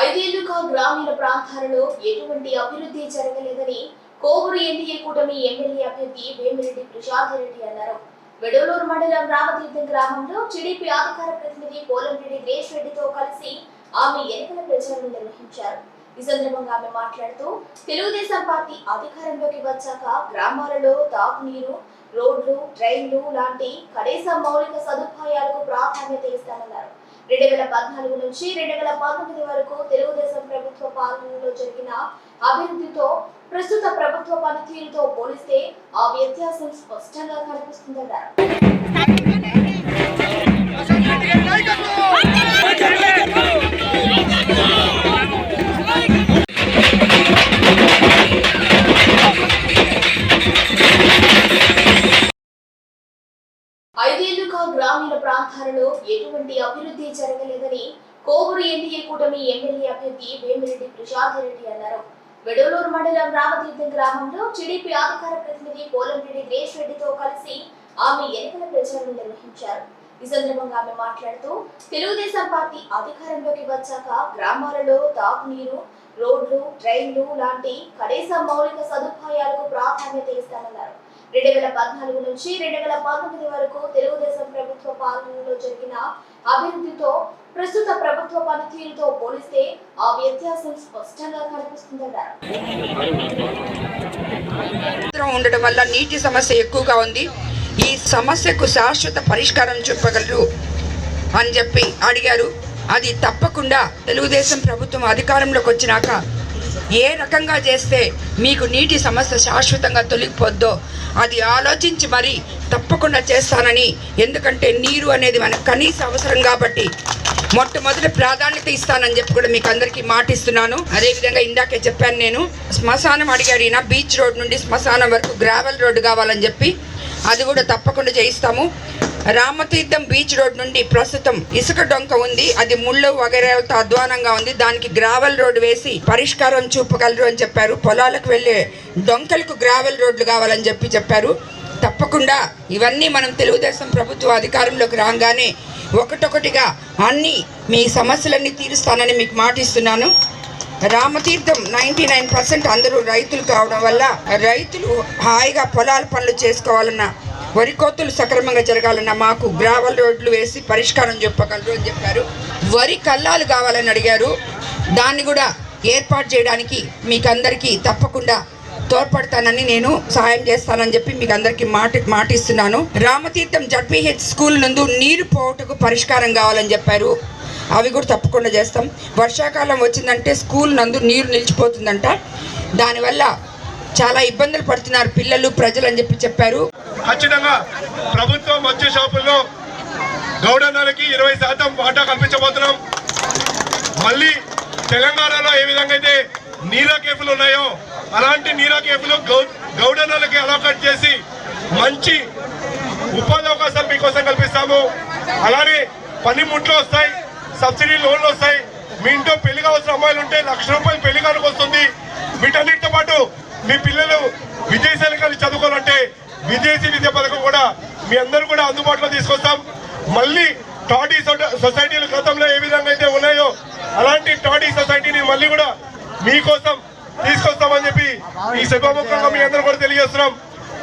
ఐదేళ్ళుగా గ్రామీణ ప్రాంతాలలో ఎటువంటి అభివృద్ధి జరగలేదని కోవూరు ఎన్డీఏ కూటమి ఎమ్మెల్యే అభ్యర్థి వేమిరెడ్డి ప్రసాద్ రెడ్డి అన్నారు. వెడలూరు మండలం రామతీర్థం గ్రామంలో టీడీపీ అధికార ప్రతినిధి పోలంరెడ్డి దినేష్ రెడ్డితో కలిసి ఆమె ఎన్నికల ప్రచారం నిర్వహించారు. ఈ సందర్భంగా ఆమె మాట్లాడుతూ తెలుగుదేశం పార్టీ అధికారంలోకి వచ్చాక గ్రామాలలో తాగునీరు రోడ్లు ట్రైన్లు లాంటి కనీస మౌలిక సదుపాయాలకు ప్రాధాన్యత ఇస్తానన్నారు. రెండు వేల పద్నాలుగు నుంచి రెండు వేల పంతొమ్మిది వరకు తెలుగుదేశం ప్రభుత్వ పాలనలో జరిగిన అభివృద్ధితో ప్రస్తుత ప్రభుత్వ పనితీరుతో పోలిస్తే ఆ వ్యత్యాసం స్పష్టంగా కనిపిస్తుందన్నారు ఐదేళ్ళుగా గ్రామీణ ఎటువంటి అభివృద్ధి జరగలేదని కోవూరు ఎన్డీఏ కూటమి ఎమ్మెల్యే అభ్యర్థి వేమిరెడ్డి ప్రసాద్ అన్నారు. వెడలూరు మండలం రామతీర్థం గ్రామంలో టీడీపీ అధికార ప్రతినిధి పోలంరెడ్డి దినేష్ రెడ్డితో కలిసి ఆమె ఎన్నికల ప్రచారం నిర్వహించారు. ఈ సందర్భంగా ఆమె మాట్లాడుతూ తెలుగుదేశం పార్టీ అధికారంలోకి వచ్చాక గ్రామాలలో తాగునీరు రోడ్లు ట్రైన్లు లాంటి కనీస మౌలిక సదుపాయాలు రెండు వేల పద్నాలుగు నుంచి రెండు వేల పంతొమ్మిది వరకు తెలుగుదేశం ప్రభుత్వ పాలనలో జరిగిన అభివృద్ధితో ప్రస్తుత ప్రభుత్వ పనితీరుతో పోలిస్తే ఆ వ్యత్యాసం స్పష్టంగా కనిపిస్తుందన్నారు. సముద్రం ఉండడం వల్ల నీటి సమస్య ఎక్కువగా ఉంది. ఈ సమస్యకు శాశ్వత పరిష్కారం చెప్పగలరు అని చెప్పి అడిగారు. అది తప్పకుండా తెలుగుదేశం ప్రభుత్వం అధికారంలోకి వచ్చినాక ఏ రకంగా చేస్తే మీకు నీటి సమస్య శాశ్వతంగా తొలగిపోద్దో అది ఆలోచించి మరి తప్పకుండా చేస్తానని. ఎందుకంటే నీరు అనేది మనకు కనీస అవసరం కాబట్టి మొట్టమొదటి ప్రాధాన్యత ఇస్తానని చెప్పి కూడా మీకు అందరికీ మాటిస్తున్నాను. అదేవిధంగా ఇందాకే చెప్పాను నేను శ్మశానం అడిగారు ఈయన బీచ్ రోడ్ నుండి శ్మశానం వరకు గ్రావెల్ రోడ్డు కావాలని చెప్పి. అది కూడా తప్పకుండా చేయిస్తాము. రామతీర్థం బీచ్ రోడ్ నుండి ప్రస్తుతం ఇసుక డొంక ఉంది. అది ముళ్ళు వగైరాలతో అధ్వానంగా ఉంది. దానికి గ్రావెల్ రోడ్డు వేసి పరిష్కారం చూపగలరు అని చెప్పారు. పొలాలకు వెళ్ళే డొంకలకు గ్రావెల్ రోడ్లు కావాలని చెప్పి చెప్పారు. తప్పకుండా ఇవన్నీ మనం తెలుగుదేశం ప్రభుత్వ అధికారంలోకి రాగానే ఒకటొకటిగా అన్ని మీ సమస్యలన్నీ తీరుస్తానని మీకు మాటిస్తున్నాను. రామతీర్థం నైంటీ నైన్ పర్సెంట్ అందరూ రైతులు కావడం వల్ల రైతులు హాయిగా పొలాల పనులు చేసుకోవాలన్న వరి కోతులు సక్రమంగా జరగాలన్న మాకు గ్రావల్ రోడ్లు వేసి పరిష్కారం చెప్పగలరు అని చెప్పారు. వరి కల్లాలు కావాలని అడిగారు. దాన్ని కూడా ఏర్పాటు చేయడానికి మీకు అందరికీ తప్పకుండా తోడ్పడతానని నేను సహాయం చేస్తానని చెప్పి మీకు అందరికీ మాట మాటిస్తున్నాను. రామతీర్థం జడ్పీహెచ్ స్కూల్ నందు నీరు పోవటకు పరిష్కారం కావాలని చెప్పారు. అవి కూడా తప్పకుండా చేస్తాం. వర్షాకాలం వచ్చిందంటే స్కూల్ నందు నీరు నిలిచిపోతుందంట. దానివల్ల చాలా ఇబ్బందులు పడుతున్నారు పిల్లలు ప్రజలు అని చెప్పి చెప్పారు. ఖచ్చితంగా ప్రభుత్వం మద్య షాపుల్లో గౌడన్నలకి ఇరవై శాతం వాటా కల్పించబోతున్నాం. మళ్ళీ తెలంగాణలో ఏ విధంగా అయితే నీరా కేఫ్లు ఉన్నాయో అలాంటి నీరా కేఫ్లు గౌ గౌడన్నలకి అలాకట్ చేసి మంచి ఉపాధి అవకాశాలు మీకోసం కల్పిస్తాము. అలానే పనిముట్లు వస్తాయి సబ్సిడీ లోన్లు వస్తాయి. మీ ఇంట్లో పెళ్ళి కావాల్సిన అమ్మాయిలు ఉంటే లక్ష రూపాయలు పెళ్ళి కానుకొస్తుంది వీటన్నిటితో పాటు మీ పిల్లలు విదేశాలకు వెళ్ళి విదేశీ విద్య పథకం కూడా మీ అందరూ కూడా అందుబాటులో తీసుకొస్తాం. మళ్ళీ టాడీ సొసైటీలు గతంలో ఏ విధంగా అయితే ఉన్నాయో అలాంటి టాడీ సొసైటీని మళ్ళీ కూడా మీకోసం తీసుకొస్తామని చెప్పి ఈ సభాముఖంగా మీ అందరూ కూడా తెలియజేస్తున్నాం.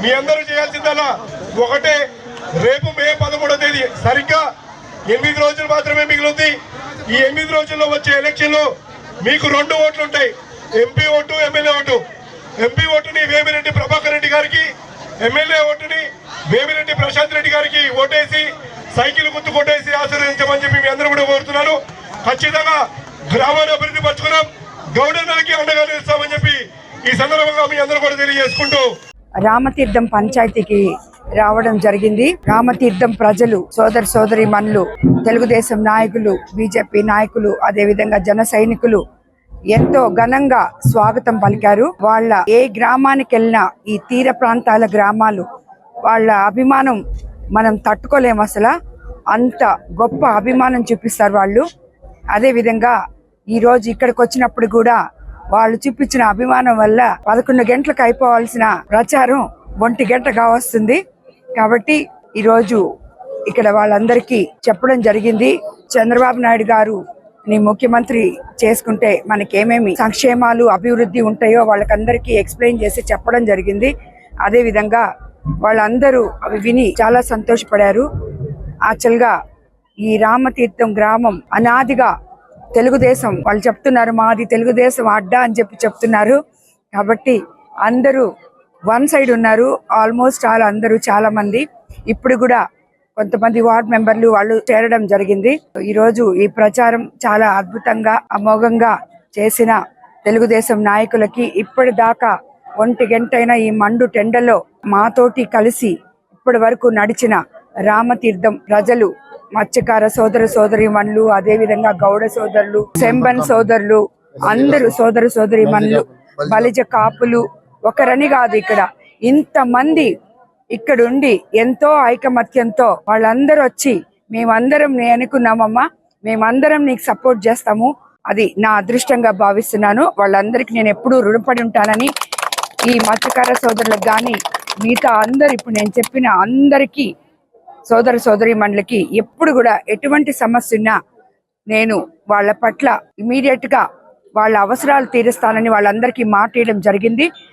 మీ అందరూ చేయాల్సిందల్లా ఒకటే రేపు మే పదమూడో తేదీ సరిగ్గా ఎనిమిది రోజులు మాత్రమే మిగిలింది ఈ ఎనిమిది రోజుల్లో వచ్చే ఎలక్షన్లో మీకు రెండు ఓట్లు ఉంటాయి MP vote MLA vote. MP ఓటుని వేమిరెడ్డి ప్రభాకర్ రెడ్డి గారికి ఎమ్మెల్యే ఓటుని వేమిరెడ్డి ప్రశాంత్ రెడ్డి గారికి ఓటేసి సైకిల్ గుర్తు కొట్టేసి ఆశీర్వదించమని చెప్పి మీ అందరూ కూడా కోరుతున్నాను ఖచ్చితంగా గ్రామాన్ని అభివృద్ధి పరచుకున్నాం. గౌడన్నలకి అండగా నిలుస్తామని చెప్పి ఈ సందర్భంగా మీ అందరూ కూడా తెలియజేసుకుంటూ. రామతీర్థం పంచాయతీకి రావడం జరిగింది. రామతీర్థం ప్రజలు సోదర సోదరి మనులు తెలుగుదేశం నాయకులు బీజేపీ నాయకులు అదేవిధంగా జన సైనికులు ఎంతో ఘనంగా స్వాగతం పలికారు. వాళ్ళ ఏ గ్రామానికి వెళ్ళినా ఈ తీర ప్రాంతాల గ్రామాలు వాళ్ళ అభిమానం మనం తట్టుకోలేము అసలు. అంత గొప్ప అభిమానం చూపిస్తారు వాళ్ళు. అదే విధంగా ఈ రోజు ఇక్కడికి వచ్చినప్పుడు కూడా వాళ్ళు చూపించిన అభిమానం వల్ల పదకొండు గంటలకు అయిపోవాల్సిన ప్రచారం ఒంటి గంటగా వస్తుంది. కాబట్టి ఈ రోజు ఇక్కడ వాళ్ళందరికీ చెప్పడం జరిగింది. చంద్రబాబు నాయుడు గారు ని ముఖ్యమంత్రి చేసుకుంటే మనకి ఏమేమి సంక్షేమాలు అభివృద్ధి ఉంటాయో వాళ్ళకందరికీ ఎక్స్ప్లెయిన్ చేసి చెప్పడం జరిగింది. అదేవిధంగా వాళ్ళందరూ అవి విని చాలా సంతోషపడారు. యాక్చువల్గా ఈ రామతీర్థం గ్రామం అనాదిగా తెలుగుదేశం వాళ్ళు చెప్తున్నారు మాది తెలుగుదేశం అడ్డా అని చెప్పి చెప్తున్నారు. కాబట్టి అందరూ వన్ సైడ్ ఉన్నారు. ఆల్మోస్ట్ ఆల్ అందరూ చాలామంది ఇప్పుడు కూడా కొంతమంది వార్డ్ మెంబర్లు వాళ్ళు చేరడం జరిగింది. ఈ రోజు ఈ ప్రచారం చాలా అద్భుతంగా అమోఘంగా చేసిన తెలుగుదేశం నాయకులకి ఇప్పటిదాకా ఒంటి గంటైన ఈ మండు టెండలో మాతోటి కలిసి ఇప్పటి వరకు నడిచిన రామతీర్థం ప్రజలు మత్స్యకార సోదర సోదరి మన్లు అదే విధంగా గౌడ సోదరులు సెంబన్ సోదరులు అందరూ సోదర సోదరి మన్లు బలిజ కాపులు ఒకరని కాదు ఇక్కడ. ఇంతమంది ఇక్కడుండి ఎంతో ఐకమత్యంతో వాళ్ళందరూ వచ్చి మేమందరం నేను అనుకున్నామమ్మా మేమందరం నీకు సపోర్ట్ చేస్తాము. అది నా అదృష్టంగా భావిస్తున్నాను. వాళ్ళందరికీ నేను ఎప్పుడూ రుణపడి ఉంటానని ఈ మత్స్యకార సోదరులకు కానీ మిగతా అందరు ఇప్పుడు నేను చెప్పిన అందరికీ సోదర సోదరి మండలికి ఎప్పుడు కూడా ఎటువంటి సమస్య ఉన్నా నేను వాళ్ళ పట్ల ఇమీడియట్గా వాళ్ళ అవసరాలు తీరుస్తానని వాళ్ళందరికీ మాట ఇవ్వడం జరిగింది.